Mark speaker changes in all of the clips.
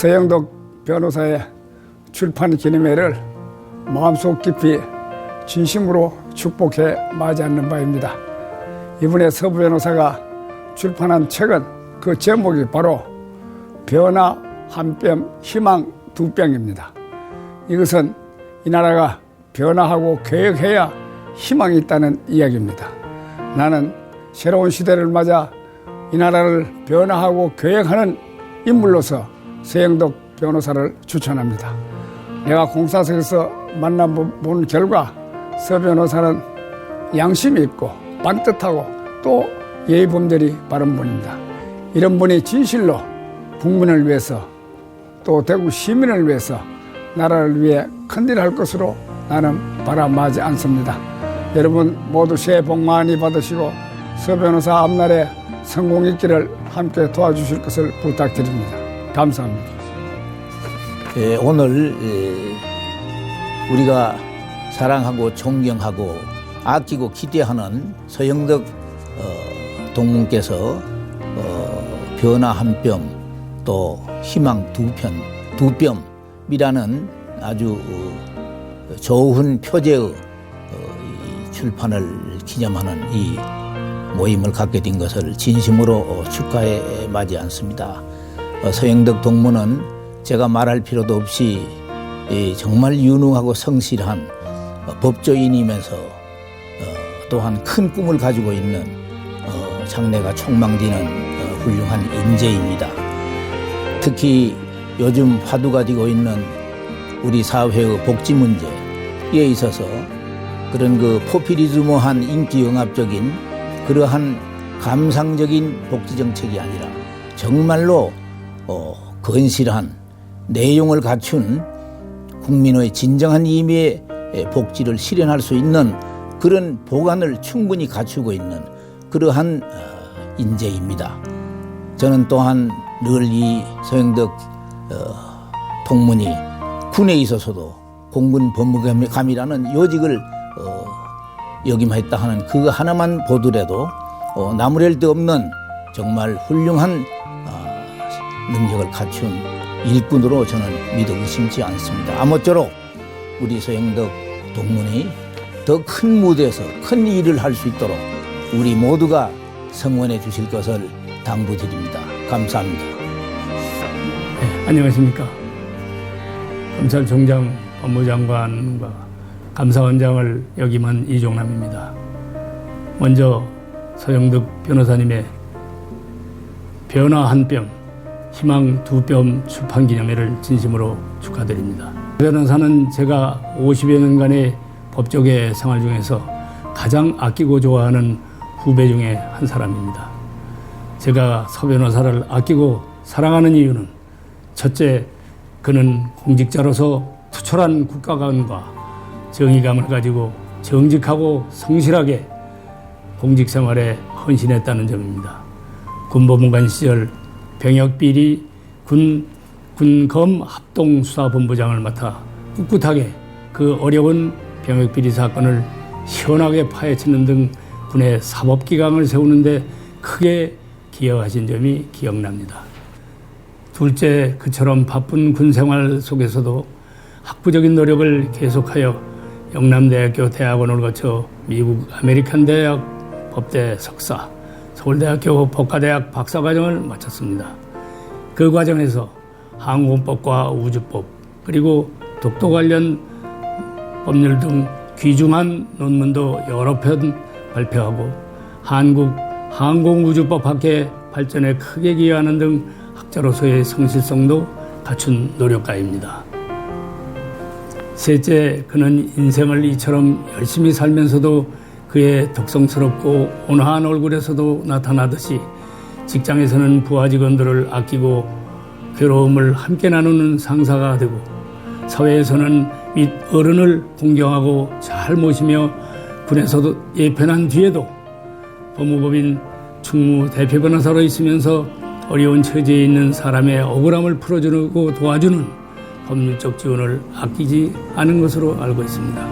Speaker 1: 서영덕 변호사의 출판 기념회를 마음속 깊이 진심으로 축복해 맞이하는 바입니다. 이번에 서부 변호사가 출판한 책은 그 제목이 바로 변화 한 뼘, 희망 두 뼘입니다. 이것은 이 나라가 변화하고 개혁해야 희망이 있다는 이야기입니다. 나는 새로운 시대를 맞아 이 나라를 변화하고 개혁하는 인물로서 서영덕 변호사를 추천합니다. 내가 공사석에서 만나본 결과 서 변호사는 양심이 있고 반듯하고 또 예의범절이 바른 분입니다. 이런 분이 진실로 국민을 위해서 또 대구 시민을 위해서 나라를 위해 큰일 할 것으로 나는 바라마지 않습니다. 여러분 모두 새해 복 많이 받으시고 서 변호사 앞날에 성공 있기를 함께 도와주실 것을 부탁드립니다. 감사합니다.
Speaker 2: 예, 오늘 예, 우리가 사랑하고 존경하고 아끼고 기대하는 서영덕 어, 동문께서 어, 변화 한 뼘 또 희망 두 편, 두 뼘이라는 아주 어, 좋은 표제의 어, 이 출판을 기념하는 이 모임을 갖게 된 것을 진심으로 어, 축하해 마지 않습니다. 어, 서영덕 동무는 제가 말할 필요도 없이 이 정말 유능하고 성실한 어, 법조인이면서 어, 또한 큰 꿈을 가지고 있는 어, 장래가 촉망되는 어, 훌륭한 인재입니다. 특히 요즘 화두가 되고 있는 우리 사회의 복지 문제에 있어서 그런 그 포퓰리즘한 인기 영합적인 그러한 감상적인 복지 정책이 아니라 정말로 어, 건실한 내용을 갖춘 국민의 진정한 의미의 복지를 실현할 수 있는 그런 보관을 충분히 갖추고 있는 그러한 어, 인재입니다. 저는 또한 늘 이 서영덕 어, 동문이 군에 있어서도 공군 법무감이라는 요직을 어, 역임했다 하는 그 하나만 보더라도 어, 나무랄 데 없는 정말 훌륭한 어, 능력을 갖춘 일꾼으로 저는 믿어 의심치 않습니다. 아무쪼록 우리 서영덕 동문이 더 큰 무대에서 큰 일을 할 수 있도록 우리 모두가 성원해 주실 것을 당부드립니다. 감사합니다.
Speaker 3: 네, 안녕하십니까. 검찰총장 법무장관과 감사원장을 역임한 이종남입니다. 먼저 서영득 변호사님의 변화 한 뼘, 희망 두 뼘 출판 기념회를 진심으로 축하드립니다. 변호사는 제가 50여 년간의 법조계 생활 중에서 가장 아끼고 좋아하는 후배 중에 한 사람입니다. 제가 서 변호사를 아끼고 사랑하는 이유는 첫째, 그는 공직자로서 투철한 국가관과 정의감을 가지고 정직하고 성실하게 공직 생활에 헌신했다는 점입니다. 군법원관 시절 병역비리 군, 군검 합동수사본부장을 맡아 꿋꿋하게 그 어려운 병역비리 사건을 시원하게 파헤치는 등 군의 사법기강을 세우는데 크게 기여하신 점이 기억납니다. 둘째, 그처럼 바쁜 군 생활 속에서도 학부적인 노력을 계속하여 영남대학교 대학원을 거쳐 미국 아메리칸 대학 법대 석사, 서울대학교 법과대학 박사과정을 마쳤습니다. 그 과정에서 항공법과 우주법, 그리고 독도 관련 법률 등 귀중한 논문도 여러 편 발표하고 한국 항공우주법 학회 발전에 크게 기여하는 등 학자로서의 성실성도 갖춘 노력가입니다. 셋째, 그는 인생을 이처럼 열심히 살면서도 그의 덕성스럽고 온화한 얼굴에서도 나타나듯이 직장에서는 부하 직원들을 아끼고 괴로움을 함께 나누는 상사가 되고 사회에서는 윗 어른을 공경하고 잘 모시며 군에서도 예편한 뒤에도 법무법인 충무 대표 변호사로 있으면서 어려운 처지에 있는 사람의 억울함을 풀어주고 도와주는 법률적 지원을 아끼지 않은 것으로 알고 있습니다.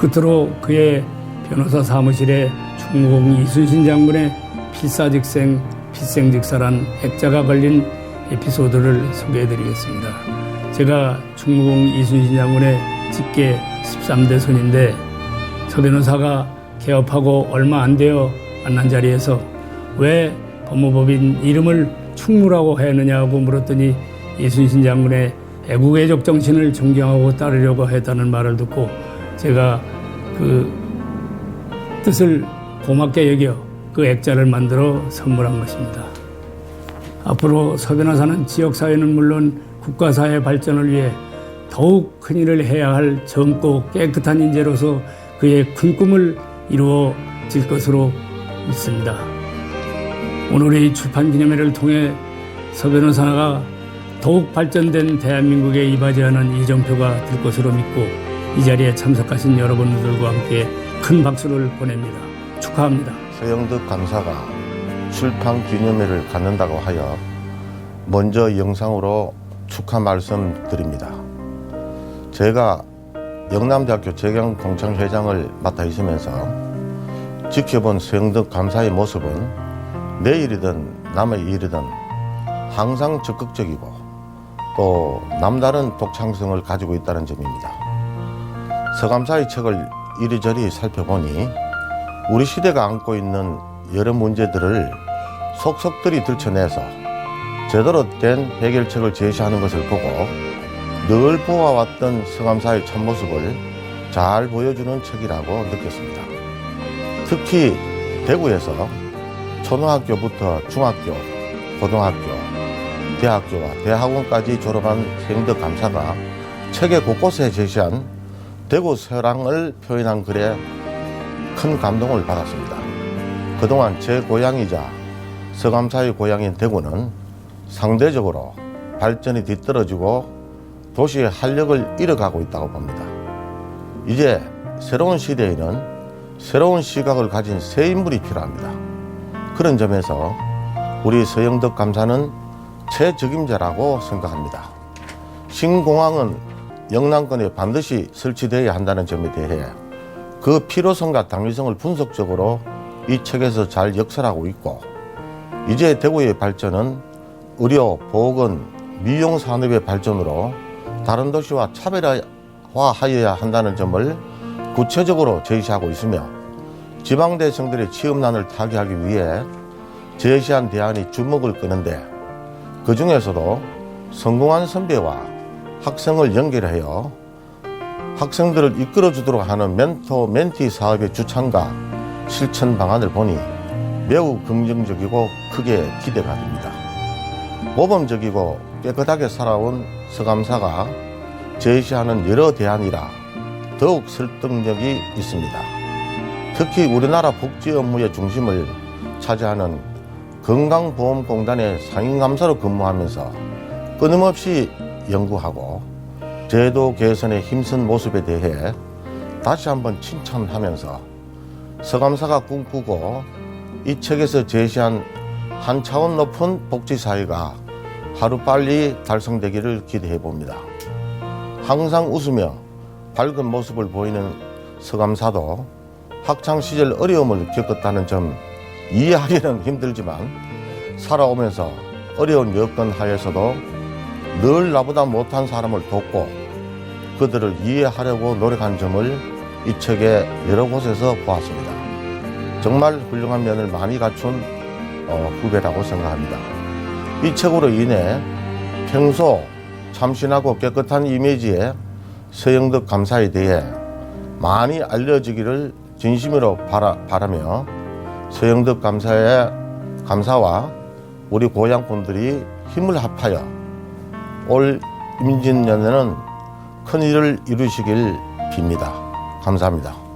Speaker 3: 끝으로 그의 변호사 사무실에 충무공 이순신 장군의 필사직생 필생직사란 액자가 걸린 에피소드를 소개해 드리겠습니다. 제가 충무공 이순신 장군의 직계 13대 손인데 서 변호사가 개업하고 얼마 안 되어 만난 자리에서 왜 법무법인 이름을 충무라고 했느냐고 물었더니 이순신 장군의 애국애적 정신을 존경하고 따르려고 했다는 말을 듣고 제가 그 뜻을 고맙게 여겨 그 액자를 만들어 선물한 것입니다. 앞으로 서 변호사는 지역사회는 물론 국가사회 발전을 위해 더욱 큰 일을 해야 할 젊고 깨끗한 인재로서 그의 큰 꿈을 이루어질 것으로 믿습니다. 오늘의 출판 기념회를 통해 서 변호사가 더욱 발전된 대한민국에 이바지하는 이정표가 될 것으로 믿고 이 자리에 참석하신 여러분들과 함께 큰 박수를 보냅니다. 축하합니다.
Speaker 4: 서영덕 감사가 출판 기념회를 갖는다고 하여 먼저 영상으로 축하 말씀드립니다. 제가 영남대학교 재경 동창회장을 맡아 있으면서 지켜본 서영덕 감사의 모습은 내 일이든 남의 일이든 항상 적극적이고 또 남다른 독창성을 가지고 있다는 점입니다. 서감사의 책을 이리저리 살펴보니 우리 시대가 안고 있는 여러 문제들을 속속들이 들춰내서 제대로 된 해결책을 제시하는 것을 보고 늘 보아왔던 서감사의 참모습을 잘 보여주는 책이라고 느꼈습니다. 특히 대구에서 초등학교부터 중학교, 고등학교, 대학교와 대학원까지 졸업한 서영덕 감사가 책의 곳곳에 제시한 대구 서랑을 표현한 글에 큰 감동을 받았습니다. 그동안 제 고향이자 서감사의 고향인 대구는 상대적으로 발전이 뒤떨어지고 도시의 활력을 잃어가고 있다고 봅니다. 이제 새로운 시대에는 새로운 시각을 가진 새 인물이 필요합니다. 그런 점에서 우리 서영덕 감사는 최적임자라고 생각합니다. 신공항은 영남권에 반드시 설치되어야 한다는 점에 대해 그 필요성과 당위성을 분석적으로 이 책에서 잘 역설하고 있고 이제 대구의 발전은 의료, 보건, 미용 산업의 발전으로 다른 도시와 차별화하여야 한다는 점을 구체적으로 제시하고 있으며 지방대생들의 취업난을 타개하기 위해 제시한 대안이 주목을 끄는데 그 중에서도 성공한 선배와 학생을 연결하여 학생들을 이끌어주도록 하는 멘토 멘티 사업의 주창과 실천 방안을 보니 매우 긍정적이고 크게 기대가 됩니다. 모범적이고 깨끗하게 살아온 서감사가 제시하는 여러 대안이라 더욱 설득력이 있습니다. 특히 우리나라 복지 업무의 중심을 차지하는 건강보험공단의 상임감사로 근무하면서 끊임없이 연구하고 제도 개선에 힘쓴 모습에 대해 다시 한번 칭찬하면서 서감사가 꿈꾸고 이 책에서 제시한 한 차원 높은 복지 사회가 하루빨리 달성되기를 기대해 봅니다. 항상 웃으며 밝은 모습을 보이는 서감사도 학창 시절 어려움을 겪었다는 점 이해하기는 힘들지만 살아오면서 어려운 여건 하에서도 늘 나보다 못한 사람을 돕고 그들을 이해하려고 노력한 점을 이 책의 여러 곳에서 보았습니다. 정말 훌륭한 면을 많이 갖춘 어, 후배라고 생각합니다. 이 책으로 인해 평소 참신하고 깨끗한 이미지의 서영덕 감사에 대해 많이 알려지기를 진심으로 바라, 바라며 서영덕 감사의 감사와 우리 고향 분들이 힘을 합하여 올 임진년에는 큰 일을 이루시길 빕니다. 감사합니다.